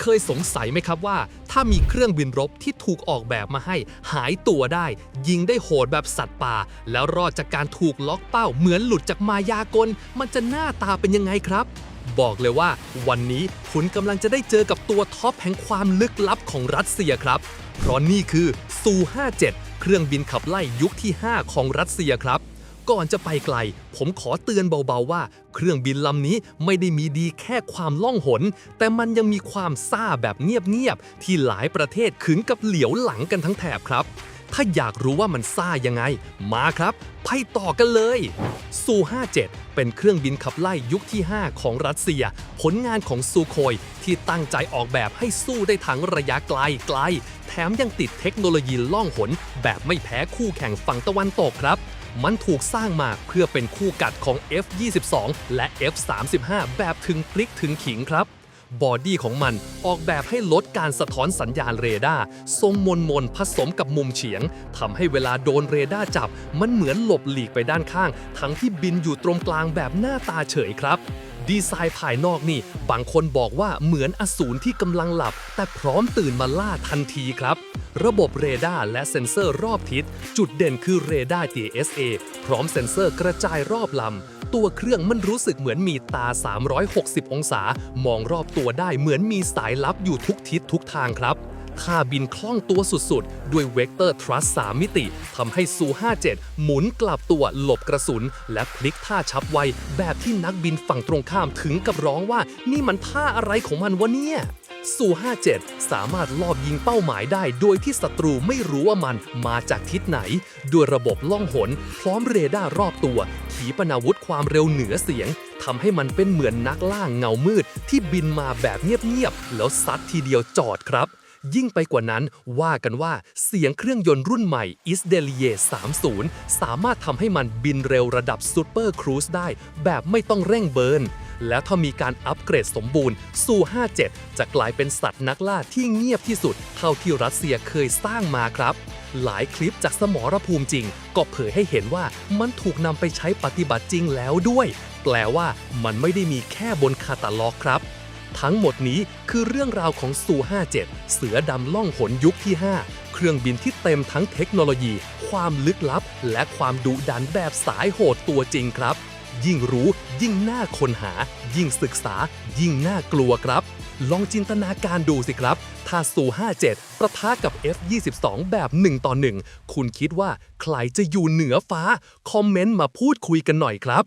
เคยสงสัยไหมครับว่า ถ้ามีเครื่องบินรบที่ถูกออกแบบมาให้ หายตัวได้ ยิงได้โหดแบบสัตว์ป่า แล้วรอดจากการถูกล็อกเป้า เหมือนหลุดจากมายากล มันจะหน้าตาเป็นยังไงครับ บอกเลยว่า วันนี้คุณกำลังจะได้เจอกับตัวท็อปแห่งความลึกลับของรัสเซียครับ เพราะนี่คือซู 57 เครื่องบินขับไล่ยุคที่ 5 ของรัสเซียครับ ก่อนจะไปไกล ผมขอเตือนเบาๆว่า เครื่องบินลำนี้ไม่ได้มีดีแค่ความล่องหน แต่มันยังมีความซ่าแบบเงียบๆ ที่หลายประเทศขึงกับเหลียวหลังกันทั้งแถบครับ ถ้าอยากรู้ว่ามันซ่ายังไง มาครับ ไปต่อกันเลยซู57 เป็นเครื่องบินขับไล่ยุคที่ 5 ของรัสเซีย ผลงานของซูโคยที่ตั้งใจออกแบบให้สู้ได้ทั้งระยะไกลไกล แถมยังติดเทคโนโลยีล่องหน แบบไม่แพ้คู่แข่งฝั่งตะวันตกครับ มันถูกสร้างมาเพื่อเป็นคู่กัดของ F22 และ F35 แบบถึงพลิกถึงขิงครับ บอดี้ของมันออกแบบให้ลดการสะท้อนสัญญาณเรดาร์ทรงมนมนผสมกับมุมเฉียงทำให้เวลาโดนเรดาร์จับ มันเหมือนหลบหลีกไปด้านข้าง ทั้งที่บินอยู่ตรงกลางแบบหน้าตาเฉยครับ ดีไซน์ภายนอกนี่ บางคนบอกว่าเหมือนอสูรที่กำลังหลับ แต่พร้อมตื่นมาล่าทันทีครับ ระบบเรดาร์และเซ็นเซอร์รอบทิศ จุดเด่นคือเรดาร์ DSA พร้อมเซ็นเซอร์กระจายรอบลำ ตัวเครื่องมันรู้สึกเหมือนมีตา 360 องศา มองรอบตัวได้เหมือนมีสายลับอยู่ทุกทิศทุกทางครับ ท่าบินคล่องตัวสุดๆ ด้วยเวกเตอร์ทรัส3มิติทำให้ซู 57 หมุนกลับตัวหลบกระสุน และพลิกท่าชับไว แบบที่นักบินฝั่งตรงข้ามถึงกับร้องว่า นี่มันท่าอะไรของมันวะเนี่ยซู 57 สามารถลอบยิงเป้าหมายได้ โดยที่ศัตรูไม่รู้ว่ามันมาจากทิศไหน ด้วยระบบล่องหน พร้อมเรดาร์รอบตัว ขีปนาวุธความเร็วเหนือเสียงทำให้มันเป็นเหมือนนักล่าเงามืด ที่บินมาแบบเงียบ ๆ แล้วซัดทีเดียวจอดครับ ยิ่งไปกว่านั้นว่ากันว่าเสียงเครื่องยนต์รุ่นใหม่ i s d e l i e 30 สามารถทำให้มันบินเร็วระดับซูเปอร์ครูซได้ แบบไม่ต้องเร่งเบิร์นแล้วถ้ามีการอัปเกรดสมบูรณ์ซู57 จะกลายเป็นสัตว์นักล่าที่เงียบที่สุด เท่าที่รัสเซียเคยสร้างมาครับ หลายคลิปจากสมรภูมิจริง ก็เผยให้เห็นว่ามันถูกนำไปใช้ปฏิบัติจริงแล้วด้วย แปลว่ามันไม่ได้มีแค่บนคาตาล็อกครับ ทั้งหมดนี้คือเรื่องราวของซู57 เสือดำล่องหนยุคที่ 5 เครื่องบินที่เต็มทั้งเทคโนโลยี ความลึกลับ และความดุดันแบบสายโหดตัวจริงครับ ยิ่งรู้ยิ่งน่าค้นหา ยิ่งศึกษา ยิ่งน่ากลัวครับ ลองจินตนาการดูสิครับ ถ้าซู57 ประทะกับ F22 แบบ 1 ต่อ 1 คุณคิดว่าใครจะอยู่เหนือฟ้า คอมเมนต์มาพูดคุยกันหน่อยครับ